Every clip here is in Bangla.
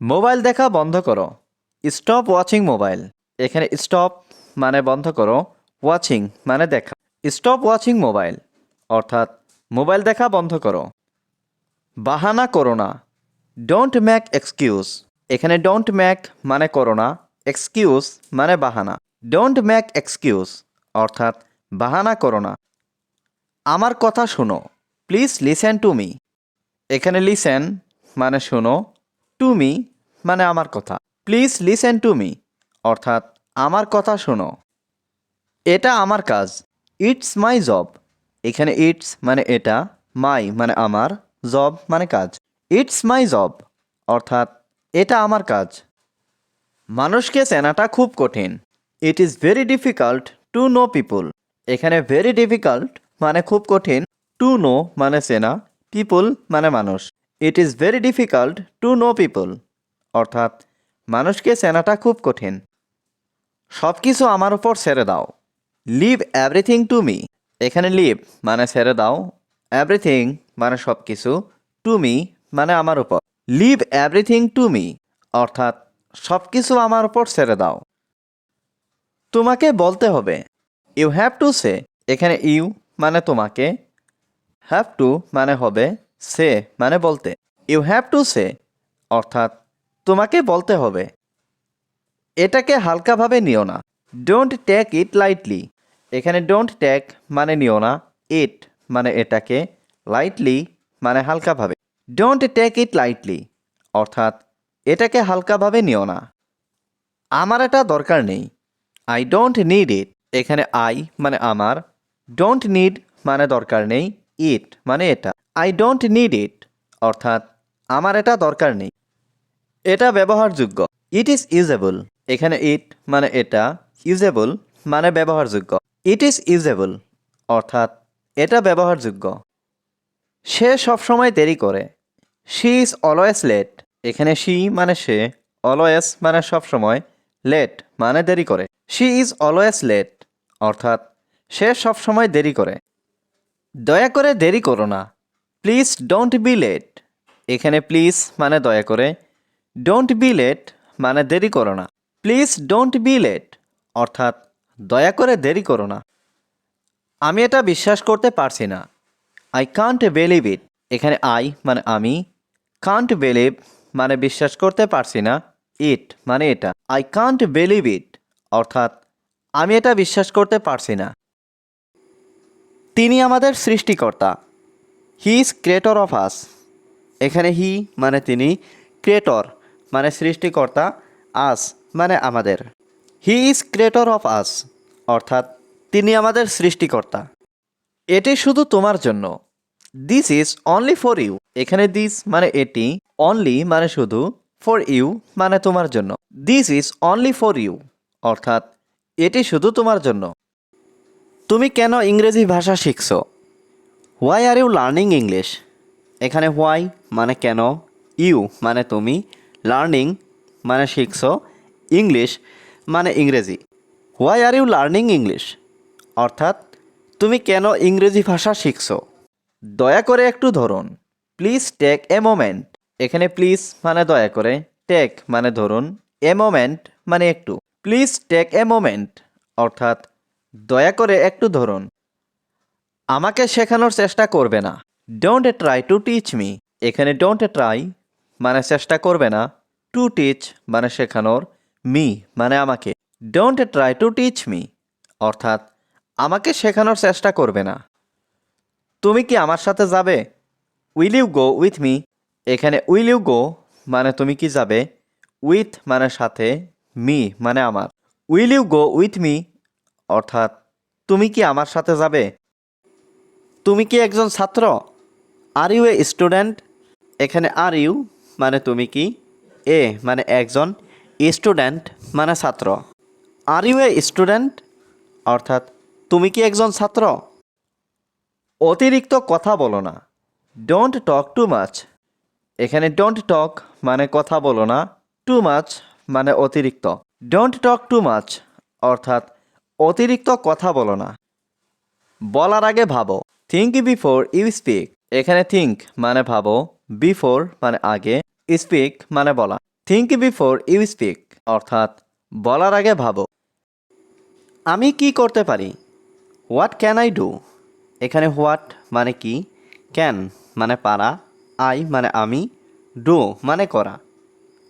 মোবাইল দেখা বন্ধ করো। Stop watching mobile. এখানে স্টপ মানে বন্ধ করো। ওয়াচিং মানে দেখা। Stop watching mobile. অর্থাৎ মোবাইল দেখা বন্ধ করো। বাহানা করো না। ডোন্ট ম্যাক এক্সকিউজ এখানে ডোন্ট ম্যাক মানে করো না। এক্সকিউজ মানে বাহানা। ডোন্ট ম্যাক এক্সকিউজ অর্থাৎ বাহানা করো না। আমার কথা শোনো। প্লিজ লিসেন টু মি এখানে লিসেন মানে শোনো। টু মি মানে আমার কথা। প্লিজ লিসেন টু মি অর্থাৎ, আমার কথা শোনো। এটা আমার কাজ। ইটস মাই জব এখানে ইটস মানে এটা মাই মানে আমার জব মানে কাজ। ইটস মাই জব অর্থাৎ, এটা আমার কাজ। মানুষকে চেনাটা খুব কঠিন। It is very difficult to know people এখানে ভেরি ডিফিকাল্ট মানে খুব কঠিন। টু নো মানে চেনা পিপুল মানে মানুষ। It is very difficult to know people অর্থাৎ, মানুষকে চেনাটা খুব কঠিন। সব কিছু আমার উপর ছেড়ে দাও। লিভ এভরিথিং টু মি এখানে লিভ মানে ছেড়ে দাও। এভরিথিং মানে সব কিছু টু মি মানে আমার উপর। লিভ এভরিথিং টু মি অর্থাৎ সব কিছু আমার উপর ছেড়ে দাও। তোমাকে বলতে হবে। ইউ হ্যাভ টু সে এখানে ইউ মানে তোমাকে। হ্যাভ টু মানে হবে। সে মানে বলতে। ইউ হ্যাভ টু সে অর্থাৎ তোমাকে বলতে হবে। এটাকে হালকাভাবে নিও না। ডোন্ট টেক ইট লাইটলি এখানে ডোন্ট টেক মানে নিও না। ইট মানে এটাকে লাইটলি মানে হালকাভাবে। ডোন্ট টেক ইট লাইটলি অর্থাৎ এটাকে হালকাভাবে নিও না। আমার এটা দরকার নেই। আই ডোন্ট নিড ইট এখানে আই মানে আমার। ডোন্ট নিড মানে দরকার নেই। ইট মানে এটা। আই ডোন্ট নিড ইট অর্থাৎ আমার এটা দরকার নেই। এটা ব্যবহারযোগ্য। ইট ইজ ইউজেবল এখানে ইট মানে এটা ইউজেবল মানে ব্যবহারযোগ্য। ইট ইজ ইউজেবল অর্থাৎ এটা ব্যবহারযোগ্য। সে সবসময় দেরি করে। শি ইজ অলওয়েজ লেট এখানে শি মানে সে অলওয়েজ মানে সবসময় লেট মানে দেরি করে। শি ইজ অলওয়েজ লেট অর্থাৎ সে সবসময় দেরি করে। দয়া করে দেরি করো না। প্লিজ ডোন্ট বি লেট এখানে প্লিজ মানে দয়া করে। ডোন্ট বি লেট মানে দেরি করো না। প্লিজ ডোন্ট বি লেট অর্থাৎ দয়া করে দেরি করো না। আমি এটা বিশ্বাস করতে পারছি না। আই কান্ট বিলিভ ইট এখানে আই মানে আমি। কান্ট বিলিভ মানে বিশ্বাস করতে পারছি না। ইট মানে এটা। আই কান্ট বিলিভ ইট অর্থাৎ আমি এটা বিশ্বাস করতে পারছি না। তিনি আমাদের সৃষ্টিকর্তা। He is creator of us এখানে হি মানে তিনি ক্রিয়েটর মানে সৃষ্টিকর্তা আস মানে আমাদের। He is creator of us অর্থাৎ তিনি আমাদের সৃষ্টিকর্তা। এটি শুধু তোমার জন্য। This is only for you এখানে দিস মানে এটি অনলি মানে শুধু ফর ইউ মানে তোমার জন্য। This is only for you অর্থাৎ এটি শুধু তোমার জন্য। তুমি কেন ইংরেজি ভাষা শিখছো? Why are you learning English এখানে হোয়াই মানে কেন? ইউ মানে তুমি। লার্নিং মানে শিখছো। ইংলিশ মানে ইংরেজি। Why are you learning English অর্থাৎ তুমি কেন ইংরেজি ভাষা শিখছো? দয়া করে একটু ধরুন। প্লিজ টেক এ মোমেন্ট এখানে প্লিজ মানে দয়া করে। টেক মানে ধরুন। এ মোমেন্ট মানে একটু। প্লিজ টেক এ মোমেন্ট অর্থাৎ দয়া করে একটু ধরুন। আমাকে শেখানোর চেষ্টা করবে না। Don't try to teach me এখানে ডোন্ট ট্রাই মানে চেষ্টা করবে না। টু টিচ মানে শেখানোর। মি মানে আমাকে। Don't try to teach me অর্থাৎ আমাকে শেখানোর চেষ্টা করবে না। তুমি কি আমার সাথে যাবে? Will you go with me এখানে উইল ইউ গো মানে তুমি কি যাবে? উইথ মানে সাথে মি মানে আমার। Will you go with me অর্থাৎ তুমি কি আমার সাথে যাবে? তুমি কি একজন ছাত্র? আর ইউ এ স্টুডেন্ট এখানে আর ইউ মানে তুমি কি? এ মানে একজন স্টুডেন্ট মানে ছাত্র। আর ইউ এ স্টুডেন্ট অর্থাৎ তুমি কি একজন ছাত্র? অতিরিক্ত কথা বলো না। ডোন্ট টক টু মাচ এখানে ডোন্ট টক মানে কথা বলো না। টু মাচ মানে অতিরিক্ত। ডোন্ট টক টু মাচ অর্থাৎ অতিরিক্ত কথা বলো না। বলার আগে ভাবো। থিঙ্ক বিফোর ইউ স্পিক এখানে থিঙ্ক মানে ভাবো বিফোর মানে আগে স্পিক মানে বলা। থিঙ্ক বিফোর ইউ স্পিক অর্থাৎ বলার আগে ভাবো। আমি কি করতে পারি? হোয়াট ক্যান আই ডু এখানে হোয়াট মানে কি? ক্যান মানে পারা আই মানে আমি ডু মানে করা।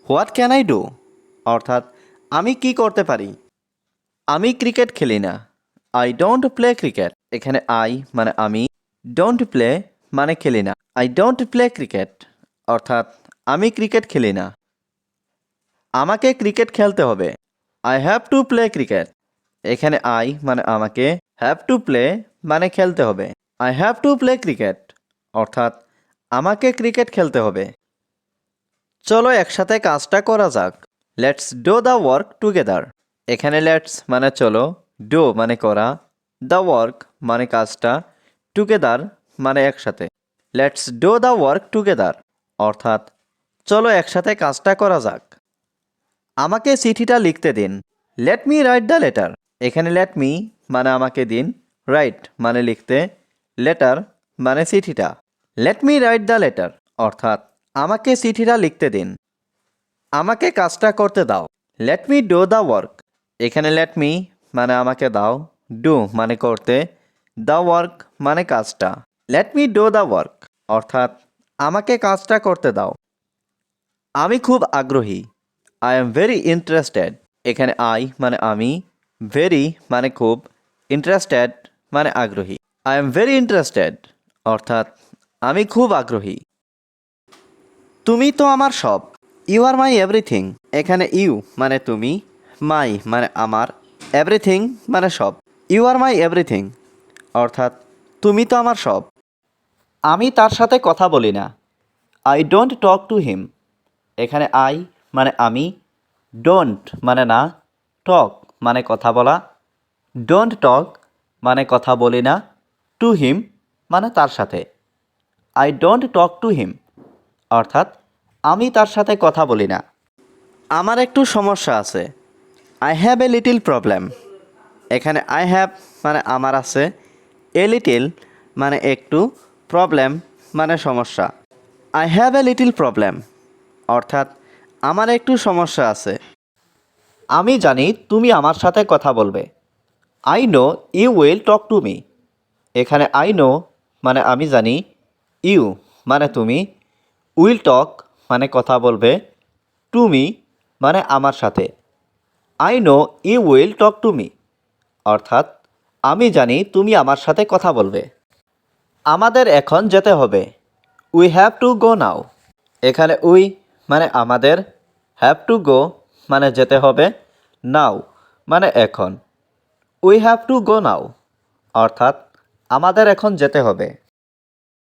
হোয়াট ক্যান আই ডু অর্থাৎ আমি কি করতে পারি? আমি ক্রিকেট খেলি না। আই ডোন্ট প্লে ক্রিকেট এখানে আই মানে আমি। ডোন্ট প্লে মানে খেলি না। আই ডোন্ট প্লে ক্রিকেট অর্থাৎ আমি ক্রিকেট খেলি না। আমাকে ক্রিকেট খেলতে হবে। I have to play cricket এখানে আই মানে আমাকে হ্যাভ টু প্লে মানে খেলতে হবে। I have to play cricket অর্থাৎ আমাকে ক্রিকেট খেলতে হবে। চলো একসাথে কাজটা করা যাক। Let's do the work together এখানে লেটস মানে চলো ডো মানে করা। দ্য ওয়ার্ক মানে কাজটা, টুগেদার মানে একসাথে। Let's do the work together, অর্থাৎ চলো একসাথে কাজটা করা যাক। আমাকে চিঠিটা লিখতে দিন। Let me write the letter. এখানে লেট মি মানে আমাকে দিন, রাইট মানে লিখতে, লেটার মানে চিঠিটা। Let me write the letter, অর্থাৎ আমাকে চিঠিটা লিখতে দিন। আমাকে কাজটা করতে দাও। Let me do the work. এখানে লেট মি মানে আমাকে দাও। ডু মানে করতে দ্য ওয়ার্ক মানে কাজটা। Let me do the work অর্থাৎ আমাকে কাজটা করতে দাও। আমি খুব আগ্রহী আই এম ভেরি ইন্টারেস্টেড এখানে আই মানে আমি ভেরি মানে খুব ইন্টারেস্টেড মানে আগ্রহী। আই এম ভেরি ইন্টারেস্টেড অর্থাৎ আমি খুব আগ্রহী। তুমি তো আমার সব ইউ আর মাই এভরিথিং এখানে ইউ মানে তুমি মাই মানে আমার এভরিথিং মানে সব। ইউ আর মাই এভরিথিং অর্থাৎ, তুমি তো আমার সব। আমি তার সাথে কথা বলি না। I don't talk to him এখানে আই মানে আমি। ডোন্ট মানে না। টক মানে কথা বলা। ডোন্ট টক মানে কথা বলি না। টু হিম মানে তার সাথে। I don't talk to him অর্থাৎ, আমি তার সাথে কথা বলি না। আমার একটু সমস্যা আছে। I have a little problem এখানে আই হ্যাভ মানে আমার আছে এ লিটিল মানে একটু প্রবলেম মানে সমস্যা। I have a little problem অর্থাৎ আমার একটু সমস্যা আছে। আমি জানি তুমি আমার সাথে কথা বলবে। I know you will talk to me এখানে আই নো মানে আমি জানি ইউ মানে তুমি উইল টক মানে কথা বলবে টু মি মানে আমার সাথে। I know you will talk to me অর্থাৎ, আমি জানি তুমি আমার সাথে কথা বলবে। আমাদের এখন যেতে হবে। We have to go now এখানে উই মানে আমাদের হ্যাভ টু গো মানে যেতে হবে নাও মানে এখন। We have to go now অর্থাৎ, আমাদের এখন যেতে হবে।